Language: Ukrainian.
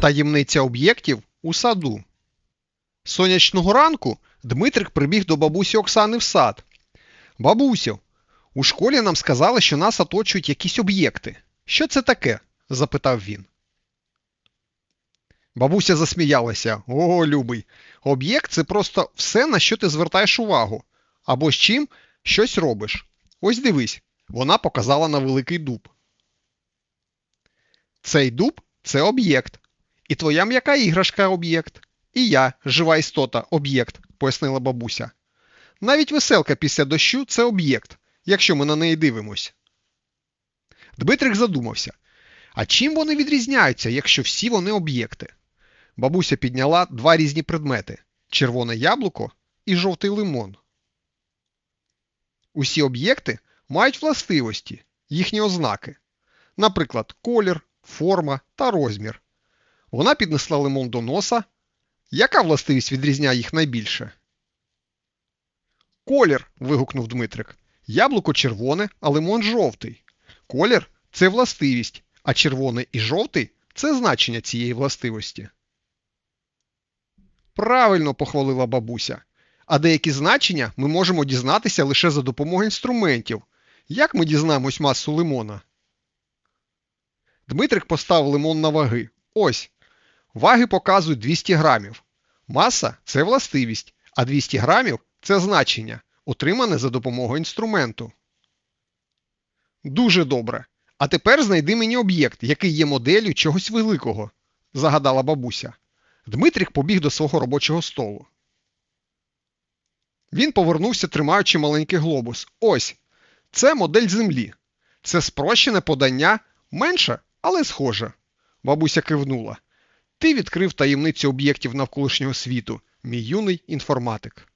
Таємниця об'єктів у саду. Сонячного ранку Дмитрик прибіг до бабусі Оксани в сад. Бабусю, у школі нам сказали, що нас оточують якісь об'єкти. Що це таке? запитав він. Бабуся засміялася. О, любий, об'єкт це просто все, на що ти звертаєш увагу, або з чим щось робиш. Ось дивись, вона показала на великий дуб. Цей дуб це об'єкт. І твоя м'яка іграшка об'єкт. І я, жива істота, об'єкт, пояснила бабуся. Навіть веселка після дощу це об'єкт, якщо ми на неї дивимось. Дмитрик задумався. А чим вони відрізняються, якщо всі вони об'єкти? Бабуся підняла два різні предмети червоне яблуко і жовтий лимон. Усі об'єкти мають властивості, їхні ознаки, наприклад, колір, форма та розмір. Вона піднесла лимон до носа. Яка властивість відрізняє їх найбільше? Колір. вигукнув Дмитрик. Яблуко червоне, а лимон жовтий. Колір це властивість, а червоний і жовтий це значення цієї властивості. Правильно похвалила бабуся. А деякі значення ми можемо дізнатися лише за допомогою інструментів. Як ми дізнаємось масу лимона? Дмитрик поставив лимон на ваги. Ось. Ваги показують 200 грамів. Маса це властивість, а 200 грамів це значення, отримане за допомогою інструменту. Дуже добре. А тепер знайди мені об'єкт, який є моделлю чогось великого, загадала бабуся. Дмитрик побіг до свого робочого столу. Він повернувся, тримаючи маленький глобус. Ось. Це модель Землі. Це спрощене подання, менше, але схоже. Бабуся кивнула. Ти відкрив таємницю об'єктів навколишнього світу, мій юний інформатик.